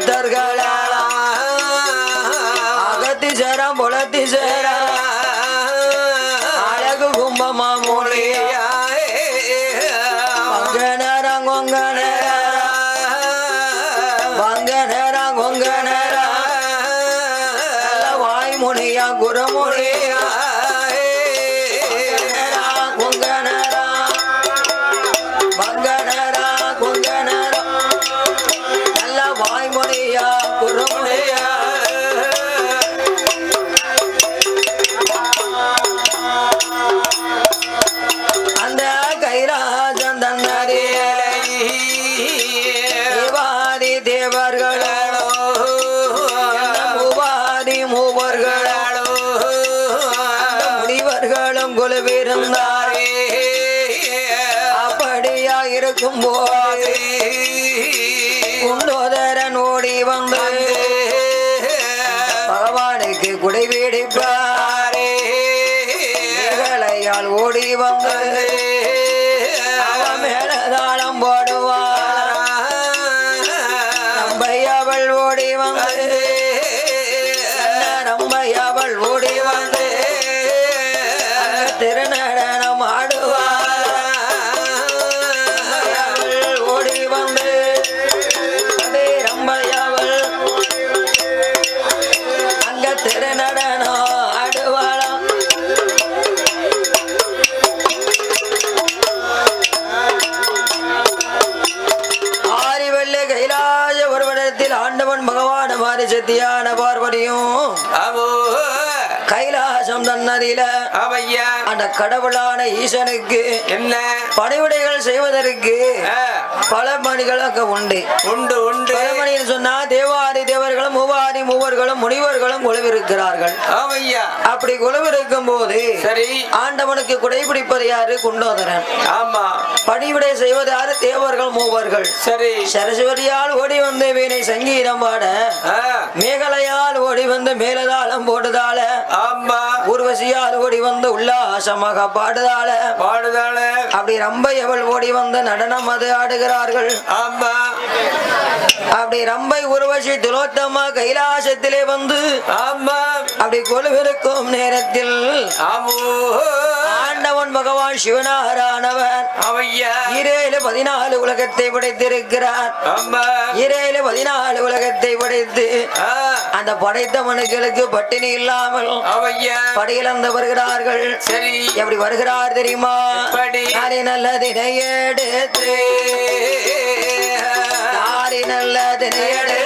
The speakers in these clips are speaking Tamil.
இருடகாந்த சித்தர்கள் அகத்தி இருக்கும் கடவுளான ஈசனுக்கு என்ன? பணிவிடைகள் செய்வதற்கு பல மணிகள் அங்க உண்டு. உண்டு உண்டு. பல மணின்னு சொன்னா தேவாதி தேவர்களும் மூவாதி மூவர்களும் முனிவர்களும் குழுவிருக்கிறார்கள் அவையா அப்படி குழுவிருக்கும் போது சரி. ஆண்டவனுக்கு குடைபிடிப்பது யாரு? குண்டோதரன். ஆமா. பணிவிடை செய்வது யாரு? தேவர்கள் மூவர்கள். சரி. சரஸ்வதியால் ஓடி வந்து வீணை சங்கீதம் பாட மேகலையால் ஓடி வந்து மேலதாளம் போடுதால ஆமா. ஊர்வசியால் ஓடி வந்து உல்லாசமாக பாடுதால பாடுதாள. அப்படி ரம்பை அவள் ஓடி வந்து நடனம் அது ஆடுகிறார்கள் ஆமா. அப்படி ரம்பை உருவசி துலோத்தமா கைலாசத்திலே வந்து ஆமா. அப்படி கொலுவிருக்கும் நேரத்தில் ஆமோ. ஆண்டவன் பகவான் சிவனாரானவன் ஈரேழு பதினாலு உலகத்தை படைத்திருக்கிறார். ஆமா. ஈரேழு பதினாலு உலகத்தை படைத்து அந்த படைத்த மனுக்களுக்கு பட்டினி இல்லாமல் அவையா. படியிழந்து வருகிறார்கள். சரி. எப்படி வருகிறார் தெரியுமா? நல்லதினை எடுத்து நல்லது நேடு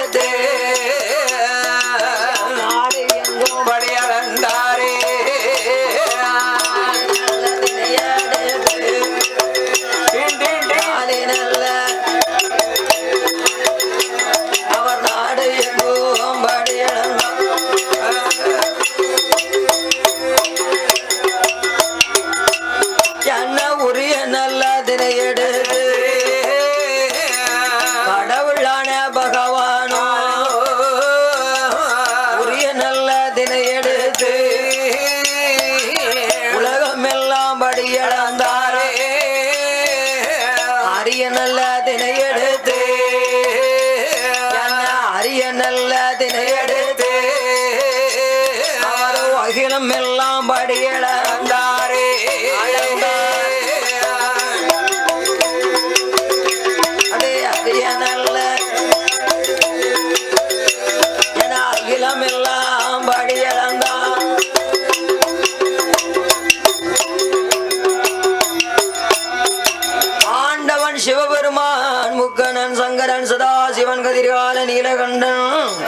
சங்கரன் சதா சிவன் கதிர்கால நீலகண்டன்.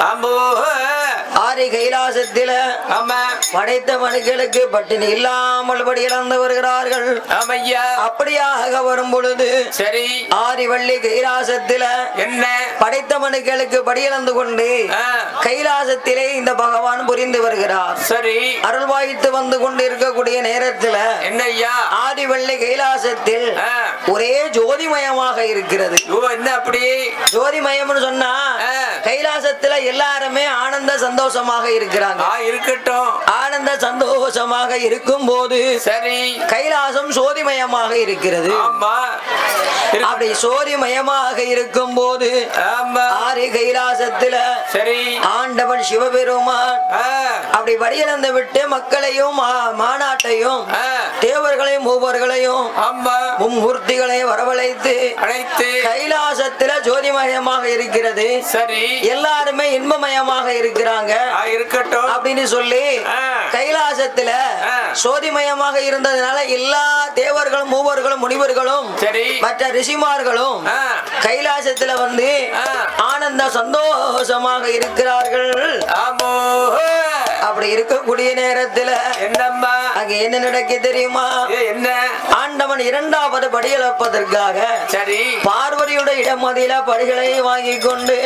அம்போ ஆரி கைலாசத்தில ஆமா படைத்த மனுக்களுக்கு பட்டினி இல்லாமல் படி இழந்து வருகிறார்கள். ஆமையா? அப்படியாக வரும் பொழுது சரி. ஆரிவள்ளி கைலாசத்தில என்ன? படைத்த மனுக்களுக்கு படி இழந்து கொண்டு கைலாசத்திலே இந்த பகவான் புரிந்து வருகிறார். சரி. அருள் வாய்த்து வந்து கொண்டு இருக்கக்கூடிய நேரத்துல என்ன ஐயா? ஆதிவள்ளி கைலாசத்தில் ஒரே ஜோதிமயமாக இருக்கிறது. ஓ என்ன அப்படி? ஜோதிமயம்னு சொன்னா. கைலாசத்துல எல்லாருமே ஆனந்த சந்தோஷமாக இருக்கிறாங்க. இருக்கட்டும். ஆனந்த சந்தோஷமாக இருக்கும் போது சரி. கைலாசம் சோதிமயமாக இருக்கிறது. அப்படி சோதிமயமாக இருக்கும் போது ஆறு கைலாசத்துல சரி. ஆண்டவன் சிவபெருமான் அப்படி வடியிழந்து விட்டு மக்களையும் மாநாட்டையும் தேவர்களையும் மூவர்களையும் மும்மூர்த்திகளையும் வரவழைத்து அழைத்து கைலாசத்துல ஜோதிமயமாக இருக்கிறது. சரி. எல்லாருமே இன்பமயமாக இருக்கிறாங்க. ஆ இருக்கட்டும் அப்படின்னு சொல்லி. கைலாசத்துல. சோதிமயமாக இருந்ததுனால எல்லா தேவர்களும் மூவர்களும் முனிவர்களும் சரி மற்ற ரிஷிமார்களும் கைலாசத்துல வந்து. ஆனந்த சந்தோஷமாக இருக்கிறார்கள் ஆமோ அப்படி இருக்கக்கூடிய நேரத்துல என்னம்மா? அங்க என்ன நடக்க தெரியுமா? என்ன? ஆண்டவன் இரண்டாவது படியளப்பதற்காக சரி. பார்வதியுடைய இடமதியில படிகளை வாங்கி கொண்டு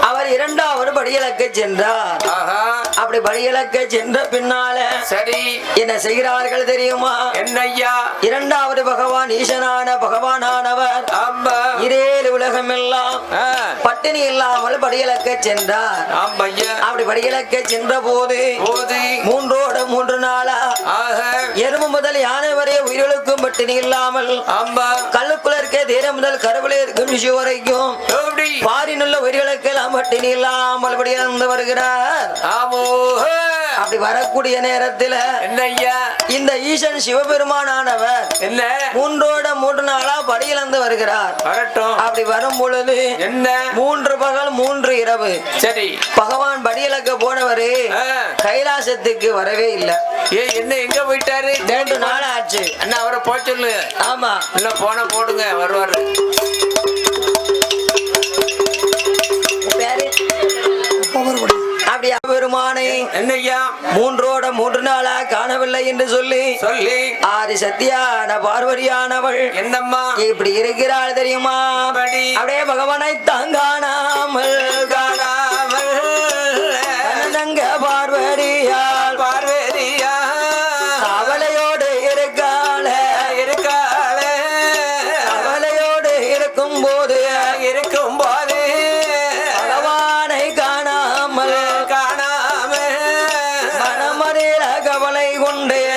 அவர் இரண்டாவது படியளக்க சென்றார். அப்படி படியளக்க சென்ற பின்னால சரி. என்ன செய்கிறார்கள் தெரியுமா? என்ன ஐயா இரண்டாவது பகவான் ஈசனான பகவானானவர். இரேழு உலகம் எல்லாம் பட்டினி இல்லாமல் படியளக்க சென்றார். அப்படி படியளக்க சென்ற போது. போது. மூன்றோட மூன்று நாளா. ஆக. எறும்பு முதல் யானை வரை உயிர்களுக்கும் பட்டினி இல்லாமல் ஆமா கல்லுக்குள்ள இருக்க தீரம் முதல் கருவில இருக்கும் சிசு வரைக்கும் பாரினுள்ள உயிர்களுக்கெல்லாம் பட்டினி இல்லாமல் வருகிறார். ஆமோ அப்படி வரக்கூடிய நேரத்துல என்ன ஐயா இந்த ஈசன் சிவபெருமானானவர் என்ன? மூன்றோட மூன்று நாளா படியிழந்து வருகிறார். வரட்டும். அப்படி வரும் பொழுது என்ன? மூன்று பகல் மூன்று இரவு. சரி. பகவான் படியிழக்க போனவரு கைலாசத்துக்கு வரவே இல்லை. ஏ என்ன எங்க போயிட்டாரு? மூன்று நாள் ஆச்சு. அண்ணா அவரை சொல்லு. ஆமா. இல்ல போன போடுங்க வருவாரு. அப்படி பெருமானை. என்ன ஐயா மூன்றோட மூன்று நாளா காணவில்லை என்று சொல்லி சொல்லி. ஆதி சத்தியான பார்வதியானவள் என்னம்மா? இப்படி இருக்கிறாள் தெரியுமா? அப்படி. அப்படியே பகவானை தாங்கானாமல் கவலை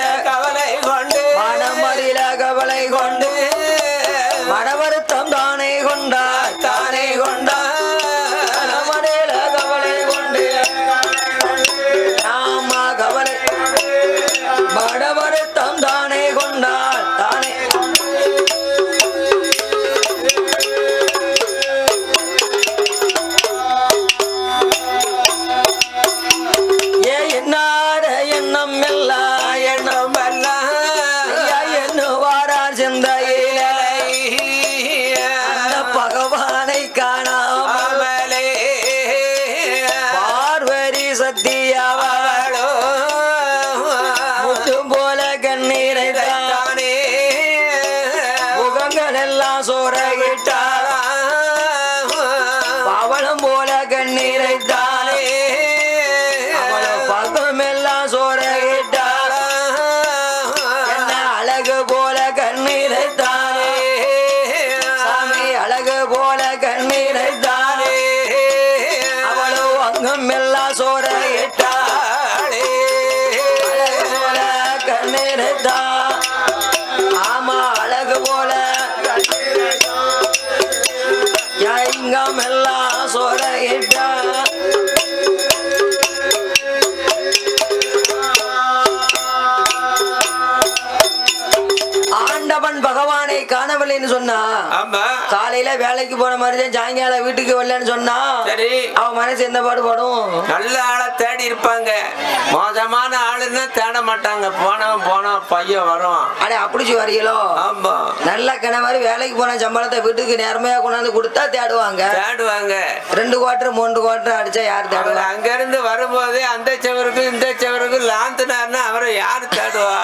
காணவில்லைன்னு சொன்னா ஆமா. காலையில வேலைக்கு போன மாதிரி தான் சாயங்காலம் வீட்டுக்கு வரலன்னு சொன்னா சரி. அவன் மனசு எந்த பாடுபடும் நல்ல ஆளை தேடி இருப்பாங்க. மோசமான ஆளுன்னா தேட மாட்டாங்க. போனவன் போனவன் பையன் வரும் அடே அப்படிச்சு வரீங்களோ ஆமா. நல்ல கணவர் வேலைக்கு போன சம்பளத்தை வீட்டுக்கு நேர்மையா கொண்டாந்து கொடுத்தா தேடுவாங்க. தேடுவாங்க. ரெண்டு குவாட்டர் மூன்று குவாட்டர் அடிச்சா யார் அவர் தேடுவா? அங்க இருந்து வரும்போதே அந்த செவருக்கும் இந்த செவருக்கும் லாந்தினார்னா அவரை யாரு தேடுவா?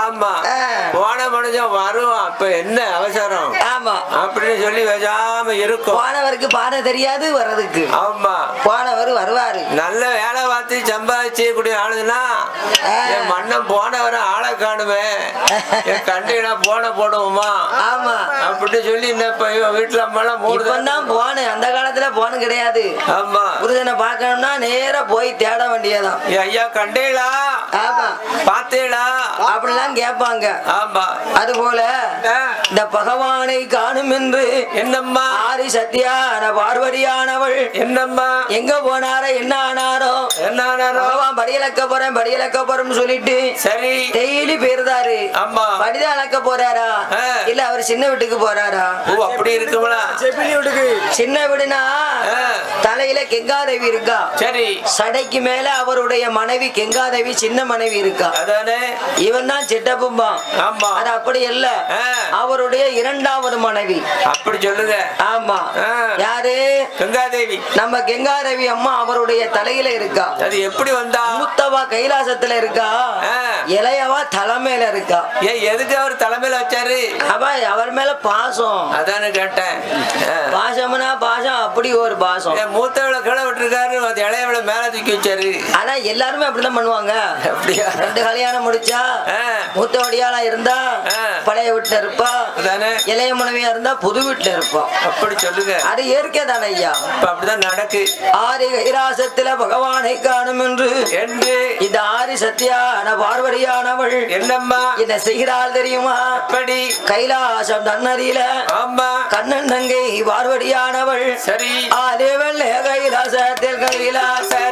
ஆமா. ஆ. போன மனுஷன் வருவான் அப்ப என்ன அவசரம்? ஆமா. அப்படின்னு சொல்லி வச்சாம இருக்கும். போனவருக்கு பாட தெரியாது வர்றதுக்கு. ஆமா. போனவர் வருவாரு. நல்ல வேலை பார்த்து சம்பாதிச்சு கூடிய ஆளுதுன்னா ஆ. என் மண்ணன் போனவர காணுமே என் கண்டினா போன போடுவோமா? ஆமா. அப்படின்னு சொல்லி இந்த வீட்டுல அம்மாலாம் மூணு இப்பதான் போனு. அந்த காலத்துல போனு கிடையாது. ஆமா. புருஷனை பார்க்கணும்னா நேரா போய் தேட வேண்டியதான் ஐயா கண்டேளா ஆமா. பார்த்தேளா அப்படிலாம் கேட்பாங்க. ஆமா. அது போல. இந்த பகவானை காணும் என்று என்னம்மா? ஆதி சத்யான பார்வதியானவள் என்னம்மா? எங்க போனாரோ என்ன ஆனாரோ? என்ன பகவான் படியலக்க போறேன் படியலக்க போறேன்னு சொல்லிட்டு சரி. டெய்லி போயிருந்தாரு ஆமா. படித அளக்க போறாரா. இல்ல அவர் சின்ன வீட்டுக்கு போறாரா? ஓ அப்படி இருக்குங்களா சின்ன வீடுனா. தலையில கெங்காதேவி இருக்கா? சரி. சடைக்கு மேல அவருடைய மனைவி கெங்காதேவி சின்ன மனைவி இருக்கா? அதானே. இவன் தான் சிட்டப்பும்பான். ஆமா. அது அப்படி இல்ல. அவருடைய இரண்டாவது மனைவி. அப்படி சொல்லுங்க. ஆமா. யாரு? கங்காதேவி. நம்ம கெங்காதேவி அம்மா அவருடைய தலையில இருக்கா? அது எப்படி வந்தா? மூத்தவா கைலாசத்துல இருக்கா. இளையவா தலைமையில இருக்கா? ஏன் எதுக்கு அவர் தலைமையில வச்சாரு? அவ அவர் மேல பாசம். அதானே கேட்டேன். பாசம்னா பாசம் அப்படி ஒரு பாசம். மூத்தவளை கீழே விட்டுருக்காரு அது இளையவளை மேல தூக்கி வச்சாரு. ஆனா எல்லாருமே அப்படிதான் பண்ணுவாங்க. அப்படியா? ரெண்டு கல்யாணம் முடிச்சா ஆ. மூத்த வடியாளா இருந்தா. பழைய வீட்டுல இருப்பா. இளைய மனைவியா இருந்தா புது வீட்டுல இருப்பா. அப்படி சொல்லுங்க. அது இயற்கை தானே ஐயா. இப்ப அப்படிதான் நடக்கு. ஆதி கைலாசத்துல பகவானை காணும் என்று. என்று இந்த ஆதி சத்தியான பார்வதியானவள். என்னம்மா? என்ன செய்கிறாள் தெரியுமா? எப்படி? கைலாசம் தன்னதியில. ஆமா. கண்ணன் தங்கை பார்வதியானவள். சரி. ஆதேவல் கைலாசத்தில் கைலாச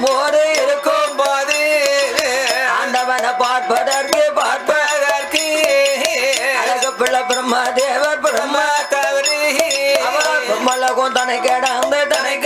இருக்கும் போது இருக்கும் போது ஆண்டவனை பார்ப்பதற்கு பார்ப்பதற்கு அழகு பிள்ளை பிரம்மா தேவர் பிரம்மா தவறி அவர் பிரம்மலோகம் தனை கிடந்து தனை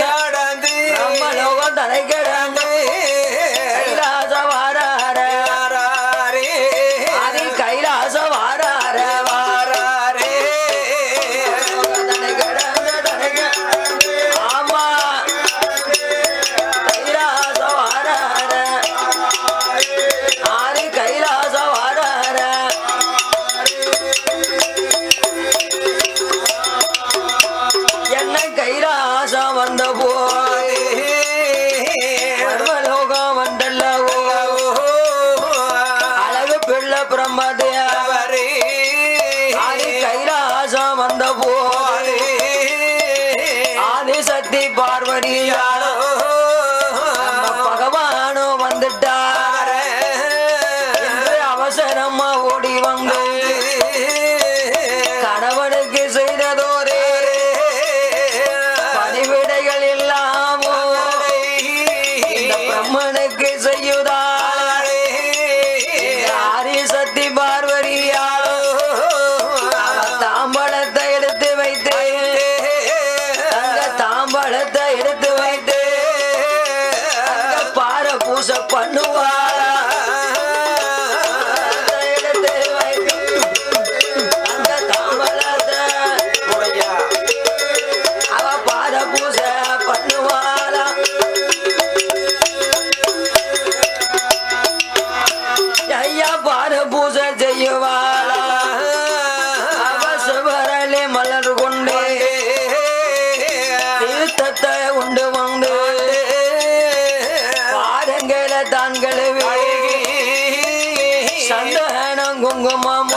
குங்குமம்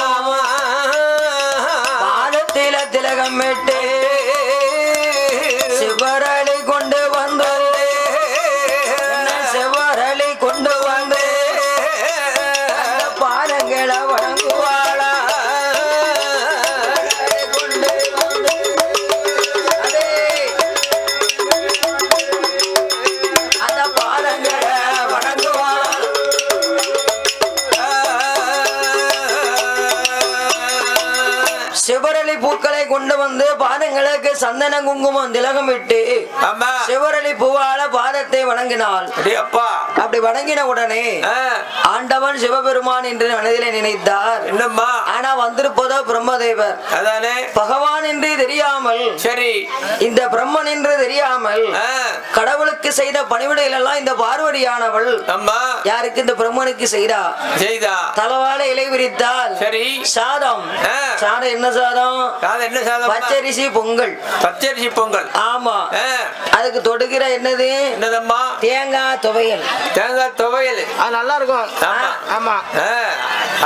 பாதத்தில திலகமிட்டு சிவரளி சிவரளி பூக்களை கொண்டு வந்து பாதங்களுக்கு சந்தன குங்குமம் திலகமிட்டு ஆமா. சிவரளி பூவால பாதத்தை வணங்கினாள். அப்படி வணங்கின உடனே ஆண்டவன் சிவபெருமான் என்று மனதிலே நினைத்தார். என்னம்மா? ஆனா வந்திருப்பதோ பிரம்மதேவர். அதானே? பகவான் என்று தெரியாமல் சரி. இந்த பிரம்மன் என்று தெரியாமல் கடவுளுக்கு செய்த பணிவிடைகள் எல்லாம் இந்த பார்வதியானவள் அம்மா. யாருக்கு இந்த பிரம்மனுக்கு செய்தா? செய்தா. தலவாழ இலை விரித்தால் சரி. சாதம். சாதம் என்ன சாதம்? என்ன சாதம்? பச்சரிசி பொங்கல். பச்சரிசி பொங்கல். ஆமா. அதுக்கு தொடுக்கிற என்னது? என்னதம்மா? தேங்காய் துவையல். தேங்காய் துவையல். அது நல்லா இருக்கும். ஆமா.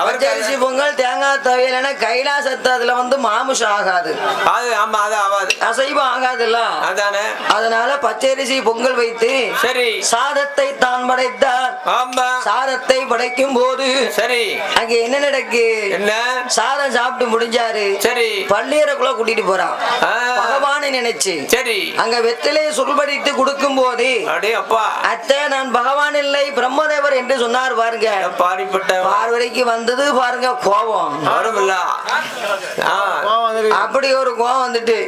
பச்சரிசி பொங்கல் தேங்காய் துவையல் கைலாசத்து அதுல வந்து மாமிசம் ஆகாது. அது ஆமா அது ஆகாது. அசைவம் ஆகாதுல்ல. அதானே? அதனால பச்சரிசி பொங்கல் வைத்து சரி. சாதத்தை தான் படைத்தார் ஆமா. சாதத்தை படைக்கும் போது சரி. அங்க என்ன நடக்கு? என்ன? சாதம் சாப்பிட்டு முடிஞ்சாரு. சரி. பள்ளியறைக்குள்ள கூட்டிட்டு போறான். பகவானை நினைச்சு. சரி. அங்க வெத்திலையை சுல்படித்து கொடுக்கும் போது அத்தை நான் பகவான் இல்லை பிரம்மதேவர் என்று சொன்னார் பாருங்க. பாரிப்பட்ட பார்வதிக்கு வந்தது பாருங்க கோபம். அப்படி ஒரு கோபம் வந்துட்டு.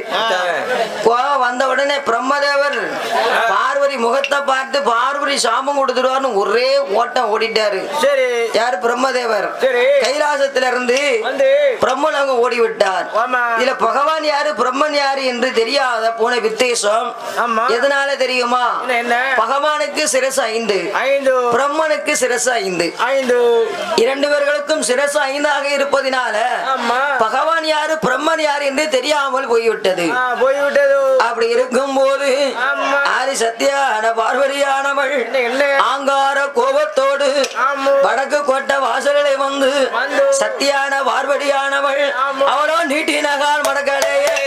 கோபம் வந்த உடனே பிரம்மதேவர் பார்வதி முகத்தை பார்த்து பார்வதி சாபம் கொடுத்துருவார்னு ஒரே ஓட்டம் ஓடிட்டாரு. சரி. யாரு? பிரம்மதேவர். சரி. கைலாசத்துல இருந்து வந்து. பிரம்மலோகம் ஓடி விட்டார். இதுல பகவான் யாரு பிரம்மன் யாரு என்று தெரியாத போன வித்தேசம். எதனால தெரியுமா? பகவானுக்கு சிரசு ஐந்து ஐந்து பிரம்மனுக்கு சிரசு ஐந்து ஐந்து இரண்டு பேர்களுக்கும் சிரசு ஐந்தாக இருப்பதினால பகவான் யாரு பிரம்மன் யாரு என்று தெரியாமல் போய்விட்டது போய்விட்டது அப்படி இருக்கும் போது. ஆதி சத்யான பார்வதியானவள்? ஆங்கார கோபத்தோடு. வடக்கு கோட்டை வாசலிலே வந்து. சத்தியான பார்வதியானவள். அவளோ நீட்டினகால் மடக்கலையே நீட்டினகால்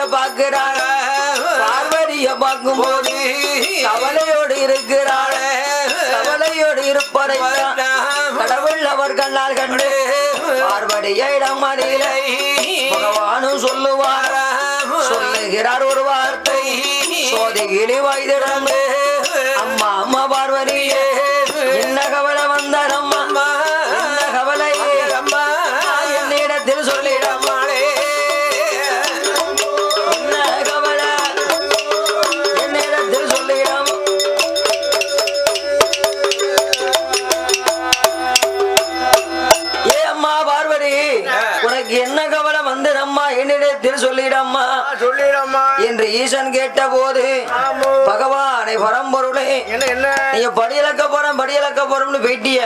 பார்வதிய பார்க்கிறாள். பார்வதிய பார்க்கும் போது கவலையோடு இருக்கிறாள். கவலையோடு இருப்பதை கடவுள் அவர் கண்ணால் கண்டு பார்வதிய இடம் அறியலை பகவானும் சொல்லுவார. சொல்லுகிறார் ஒரு வார்த்தை. சோதி கிளிவாய் திறந்து அம்மா அம்மா பார்வதியே என்ன கவலை? என்று ஈசன் கேட்ட போது. பகவானை பரம்பொருளே நீங்க படியலக்க போறோம் படியலக்க போறோம்னு கேட்டிய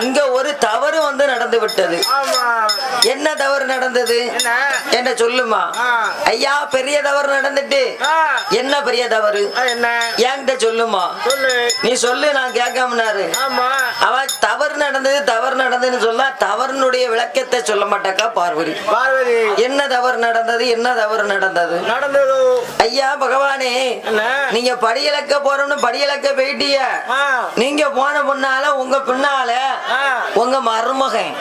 இங்க ஒரு தவறு வந்து நடந்து விட்டது. என்ன தவறு நடந்தது? என்ன? சொல்லுமா. ஐயா பெரிய தவறு நடந்துட்டு. என்ன பெரிய தவறு? என்கிட்ட சொல்லுமா? சொல்லு. நீ சொல்லு நான் கேட்காமனாரு. அவ தவறு நடந்தது தவறு நடந்ததுன்னு சொல்ல தவறுனுடைய விளக்கத்தை சொல்ல மாட்டக்கா பார்வதி. என்ன தவறு நடந்தது என்ன தவறு நடந்தது? நடந்ததோ. ஐயா பகவானே நீங்க படியலக்க போறோம்னு படியலக்க போயிட்டிய ஆ. நீங்க போன பின்னால உங்க பின்னால உங்க மருமகன்.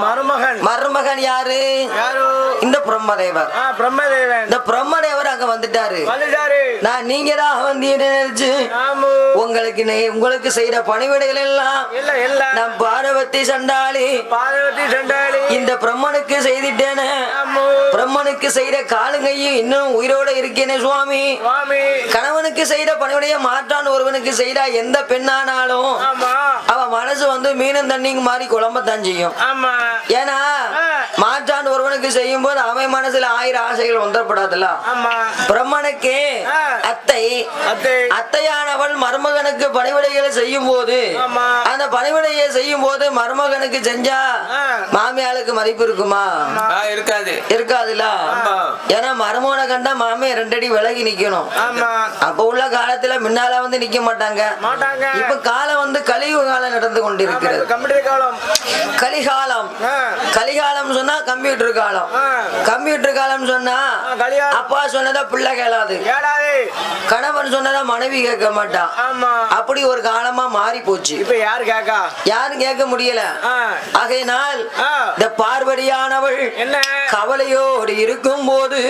மருமகன். மருமகன் யாரு? யாரு? இந்த பிரம்மதேவர். ஆ பிரம்மதேவன். இந்த பிரம்மதேவர் அங்க வந்துட்டாரு. நான் நீங்க தான் வந்தீங்கன்னு உங்களுக்கு உங்களுக்கு செய்த பணிவிடைகள் எல்லாம் நான் பார்வதி சண்டாளி. பார்வதி செண்டாளி. இந்த பிரம்மனுக்கு செய்துட்டேனே. பிரம்மனுக்கு செய்த காலுங்கையும் இன்னும் உயிரோட இருக்கேனே சுவாமி. கணவனுக்கு செய்த பணிவிடைய மாற்றான் ஒருவனுக்கு செய்தா எந்த பெண்ணானாலும் அவ மனசு வந்து மீனும் தண்ணிங்க மாதிரி குழம்பத்தான் செய்யும். ஏன்னா. மாற்றான் ஒருவனுக்கு செய்யும் போது அவன் மனசுல ஆயிரம் ஆசைகள் வந்துடப்படாதுல்ல. ஆமா. பிரம்மனுக்கு. அத்தை அத்தை. அத்தையானவள் மருமகனுக்கு பணிவிடைகளை செய்யும் போது ஆமா. அந்த பணிவிடையை செய்யும் போது மருமகனுக்கு செஞ்சா. மாமியாளுக்கு மதிப்பு இருக்குமா? இருக்காது. இருக்காதுல்ல. ஏன்னா மருமகனை கண்டா மாமியை ரெண்டடி விலகி நிக்கணும். ஆமா. அப்ப உள்ள காலத்துல முன்னால வந்து நிக்க மாட்டாங்க. மாட்டாங்க. இப்ப காலம் வந்து கலியுக காலம் நடந்து கொண்டிருக்கிறது. கம்ப்யூட்டர் காலம். கலிகாலம். கலிகாலம் சொன்னா கம்ப்யூட்டர் காலம். கம்ப்யூட்டர் காலம் சொன்னா. அப்பா சொன்னதா பிள்ளை கேளாது. கணவன் சொன்னதா மனைவி கேட்க மாட்டான் அப்படி ஒரு காலமா மாறி போச்சு. இப்ப யாரு கேக்கா? யாரும் கேட்க முடியல. ஆகையினால். இந்த பார்வதியானவள் என்ன? கவலையோடு இருக்கும் போது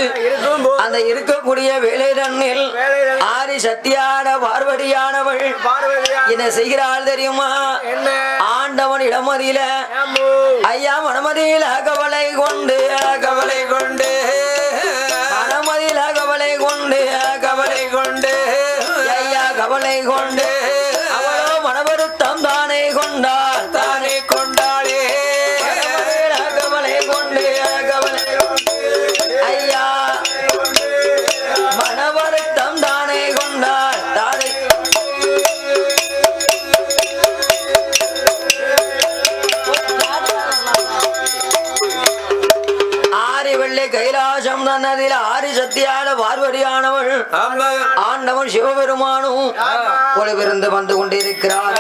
அந்த இருக்கக்கூடிய வேலைதன்னில் வேலைதன்னில் ஆரி சத்தியான பார்வதியானவள் பார்வதியா என்ன செய்கிறாள் தெரியுமா? என்ன? ஆண்டவன் இடமதியில ஆமு ஐயா மனமதியில் கவலை கொண்டு கவலை கொண்டு. மனமதியில் கவலை கொண்டு கவலை கொண்டு. ஐயா கவலை கொண்டு. அவளோ மனவருத்தம் தானே கொண்டா ஆண்டவன் சிவபெருமானும் ஒளிவிருந்து வந்து கொண்டிருக்கிறார்.